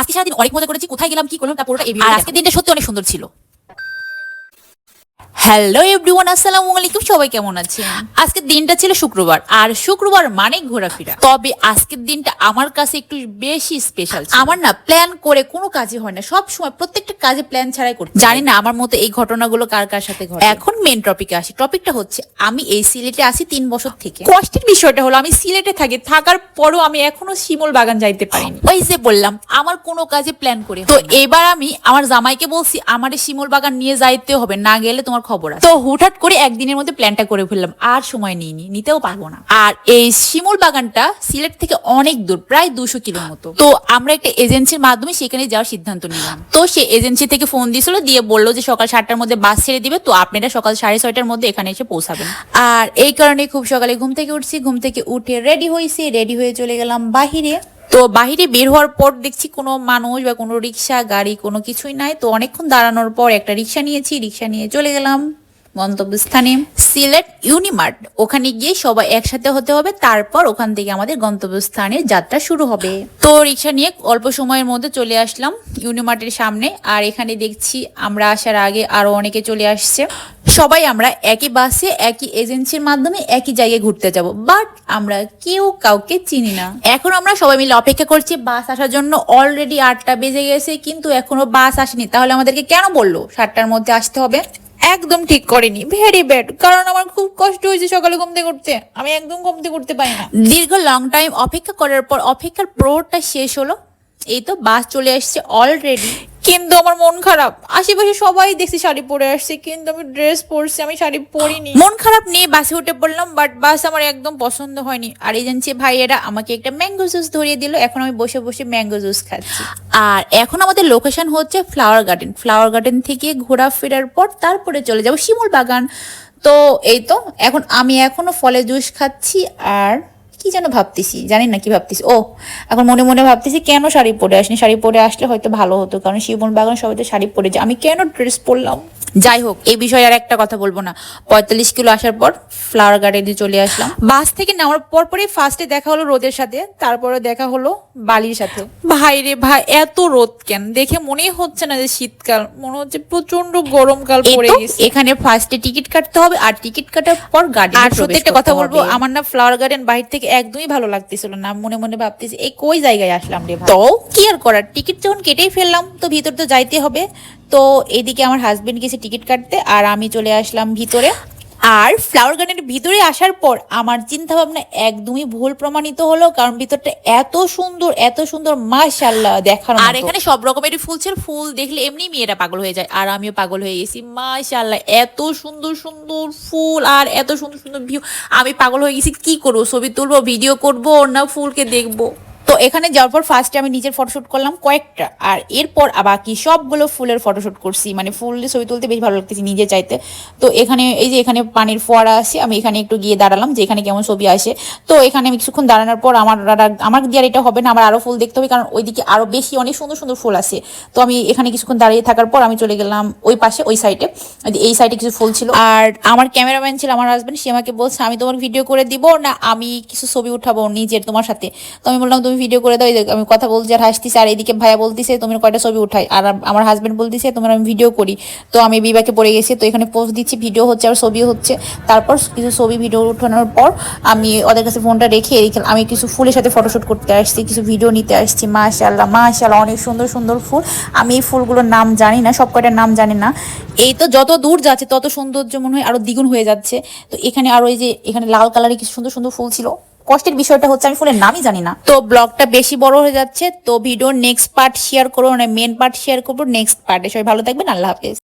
আজকে সারাদিন অনেক মজা করেছি কোথায় গেলাম কি করলাম তা পুরোটা আর আজকের দিনটা সত্যি অনেক সুন্দর ছিল। হ্যালো এভরিওয়ান আসসালামু আলাইকুম। সবাই কেমন আছেন? আজকের দিনটা ছিল শুক্রবার। আর শুক্রবার মানে ঘোরাফেরা। তবে আজকের দিনটা আমার কাছে একটু বেশি স্পেশাল আমার না প্ল্যান করে কোনো কাজই হয় না। সব সময় প্রত্যেকটা কাজে প্ল্যান ছাড়াই করতে জানি না আমার মতো এই ঘটনাগুলো কার কার সাথে ঘটে। এখন মেন টপিকে আসি। টপিকটা হচ্ছে আমি এই সিলেটে আসি তিন বছর থেকে। কষ্টের বিষয়টা হলো আমি সিলেটে থাকি থাকার পরও আমি এখনও শিমুল বাগান যাইতে পারিনি। ওই যে বললাম আমার কোনো কাজে প্ল্যান করে তো এবার আমি আমার জামাইকে বলছি আমার এই শিমুল বাগান নিয়ে যাইতে হবে না গেলে তোমার খবর আছে। তো হুটহাট করে একদিনের মধ্যে প্ল্যানটা করে ফেললাম, আর সময় নিইনি, নিতেও পারব না। আর এই শিমুল বাগানটা সিলেট থেকে অনেক দূর, প্রায় দুশো কিলোর মতো। তো আমরা একটা এজেন্সির মাধ্যমে সেখানে যাওয়ার সিদ্ধান্ত নিলাম। তো সে এজেন্সি থেকে ফোন দিয়েছিল, দিয়ে বলল যে সকাল সাতটার মধ্যে বাস ছেড়ে দিবে, তো আপনারা সকাল সাড়ে ছয়টার মধ্যে এখানে এসে পৌঁছাবেন। আর এই কারণে খুব সকালে ঘুম থেকে উঠছি। ঘুম থেকে উঠে রেডি হয়েছি রেডি হয়ে চলে গেলাম বাহিরে। তো বাহিরে বের হওয়ার পর দেখছি কোনো মানুষ বা কোনো রিক্সা, গাড়ি কোনো কিছুই নাই। তো অনেকক্ষণ দাঁড়ানোর পর একটা রিক্সা নিয়েছি, রিক্সা নিয়ে চলে গেলাম গন্তব্যস্থানে। সিলেট ইউনিমার্ট, ওখানে গিয়ে সবাই একসাথে হতে হবে, তারপর ওখান থেকে আমাদের গন্তব্যস্থানে যাত্রা শুরু হবে। তো রিক্সা নিয়ে অল্প সময়ের মধ্যে চলে আসলাম ইউনিমার্টের সামনে, আর এখানে দেখছি আমরা আসার আগে আরও অনেকে চলে আসছে। সবাই আমরা একই বাসে একই এজেন্সির মাধ্যমে, একই জায়গায় ঘুরতে যাব। বাট আমরা কেউ কাউকে চিনি না। এখন আমরা সবাই মিলে অপেক্ষা করছি বাস আসার জন্য অলরেডি আটটা বেজে গেছে, কিন্তু এখনও বাস আসেনি। তাহলে আমাদেরকে কেন বলল? সাতটার মধ্যে আসতে হবে। একদম ঠিক করেনি। ভেরি ব্যাড কারণ আমার খুব কষ্ট হয়েছে সকালে ঘুমতে উঠতে। আমি একদম ঘুমতে উঠতে পারি না। দীর্ঘ লং টাইম অপেক্ষা করার পর, অপেক্ষার প্রহরটা শেষ হলো। এই তো বাস চলে আসছে অলরেডি কিন্তু আমার মন খারাপ। আশেপাশে সবাই দেখছি শাড়ি পরে আসছে কিন্তু আমি ড্রেস পরছি আমি শাড়ি পরিনি। মন খারাপ নিয়ে বাসে উঠে পড়লাম বাট বাস আমার একদম পছন্দ হয়নি। আর এজেন্সি ভাইয়েরা আমাকে একটা ম্যাঙ্গো জুস ধরিয়ে দিল এখন আমি বসে বসে ম্যাঙ্গো জুস খাচ্ছি। আর এখন আমাদের লোকেশন হচ্ছে ফ্লাওয়ার গার্ডেন ফ্লাওয়ার গার্ডেন থেকে ঘোরাফেরার পর তারপরে চলে যাব শিমুল বাগান। তো এই তো এখন আমি এখনও ফলে জুস খাচ্ছি আর কি যেন ভাবতেছি? জানি না কি ভাবতেছি। ও এখন মনে মনে ভাবতেছি কেন শাড়ি পরে আসনি? শাড়ি পরে আসলে হয়তো ভালো হতো কারণ শিবন বাগান সবাই তো শাড়ি পরে যায়। আমি কেন ড্রেস পরলাম? যাই হোক এই বিষয়ে আর একটা কথা বলব না। পঁয়তাল্লিশ কিলো আসার পর ফ্লাওয়ার গার্ডেনে চলে আসলাম। বাস থেকে নামার পর পরে ফার্স্টে দেখা হলো রোদের সাথে তারপরে দেখা হলো বালির সাথে। ভাই রে ভাই এত রোদ কেন? দেখে মনেই হচ্ছে না যে শীতকাল। মনে হচ্ছে প্রচণ্ড গরমকাল পড়ে গেছে। এখানে ফার্স্টে টিকিট কাটতে হবে আর টিকিট কাটার পর গাড়ি আর সত্যি একটা কথা বলব আমার না ফ্লাওয়ার গার্ডেন বাহির থেকে একদমই ভালো লাগতেছিল না। মনে মনে ভাবতেছি এই কই জায়গায় আসলাম রে তো? কি আর করার? টিকিট যখন কেটেই ফেললাম তো ভিতর তো যাইতে হবে। তো এদিকে আমার হাজবেন্ড গেছে টিকিট কাটতে আর আমি চলে আসলাম ভিতরে। আর ফ্লাওয়ার গার্ডেনের ভিতরে আসার পর আমার চিন্তা ভাবনা একদমই ভুল প্রমাণিত হলো কারণ ভিতরটা এত সুন্দর এত সুন্দর মাশাল্লাহ দেখার আর এখানে সব রকমেরই ফুল ছিল ফুল দেখলে এমনি মেয়েরা পাগল হয়ে যায় আর আমিও পাগল হয়ে গেছি মাশাল্লাহ এত সুন্দর সুন্দর ফুল আর এত সুন্দর সুন্দর ভিউ আমি পাগল হয়ে গেছি কি করব ছবি তুলবো ভিডিও করব না ফুলকে দেখব? তো এখানে যাওয়ার পর ফার্স্টে আমি নিজের ফটোশ্যুট করলাম কয়েকটা। আর এরপর বাকি সবগুলো ফুলের ফটোশ্যুট করছি। মানে ফুল ছবি তুলতে বেশ ভালো লাগতেছে নিজে চাইতে। তো এখানে, এই যে এখানে পানির ফোয়ারা আছে, আমি এখানে একটু গিয়ে দাঁড়ালাম, যে এখানে কেমন ছবি আসে। তো এখানে আমি কিছুক্ষণ দাঁড়ানোর পর আমার আমার দিয়ে এটা হবে না, আমার আরও ফুল দেখতে হবে, কারণ ওইদিকে আরও বেশি, অনেক সুন্দর সুন্দর ফুল আছে। তো আমি এখানে কিছুক্ষণ দাঁড়িয়ে থাকার পর আমি চলে গেলাম ওই পাশে, ওই সাইডে এই সাইডে কিছু ফুল ছিল। আর আমার ক্যামেরাম্যান ছিল, আমার হাজব্যান্ড সে আমাকে বলছে, আমি তোমার ভিডিও করে দিব, না আমি কিছু ছবি উঠাবো নিজের তোমার সাথে? তো আমি বললাম, তুমি ভিডিও করে দাও আমি কথা বলছি আর হাসতেছি, আর এদিকে ভাইয়া বলতেছে, তুমি কয়টা ছবি উঠাই আর আমার হাজব্যান্ড বলতেছে, তোমার আমি ভিডিও করি। তো আমি বিবাকে পড়ে গেছি, তো এখানে পোস্ট দিচ্ছি ভিডিও হচ্ছে আর ছবি হচ্ছে। তারপর কিছু ছবি ভিডিও উঠানোর পর আমি ওদের কাছে ফোনটা রেখে আমি কিছু ফুলের সাথে ফটোশ্যুট করতে আসছি, কিছু ভিডিও নিতে আসছি। মাশাল্লাহ মাশাল্লাহ অনেক সুন্দর সুন্দর ফুল। আমি এই ফুলগুলোর নাম জানি না, সব কয়টার নাম জানি না। এই তো যত দূর যাচ্ছে, তত সৌন্দর্য মনে হয় আরও দ্বিগুণ হয়ে যাচ্ছে। তো এখানে আরও এই যে, এখানে লাল কালারের কিছু সুন্দর সুন্দর ফুল ছিল। কষ্টের বিষয়টা হচ্ছে, আমি ফোনের নামই জানি না। তো ব্লগটা বেশি বড় হয়ে যাচ্ছে, তো ভিডিওর নেক্সট পার্ট শেয়ার করো মানে মেন পার্ট শেয়ার করব নেক্সট পার্টে সবাই ভালো থাকবেন, আল্লাহ হাফেজ।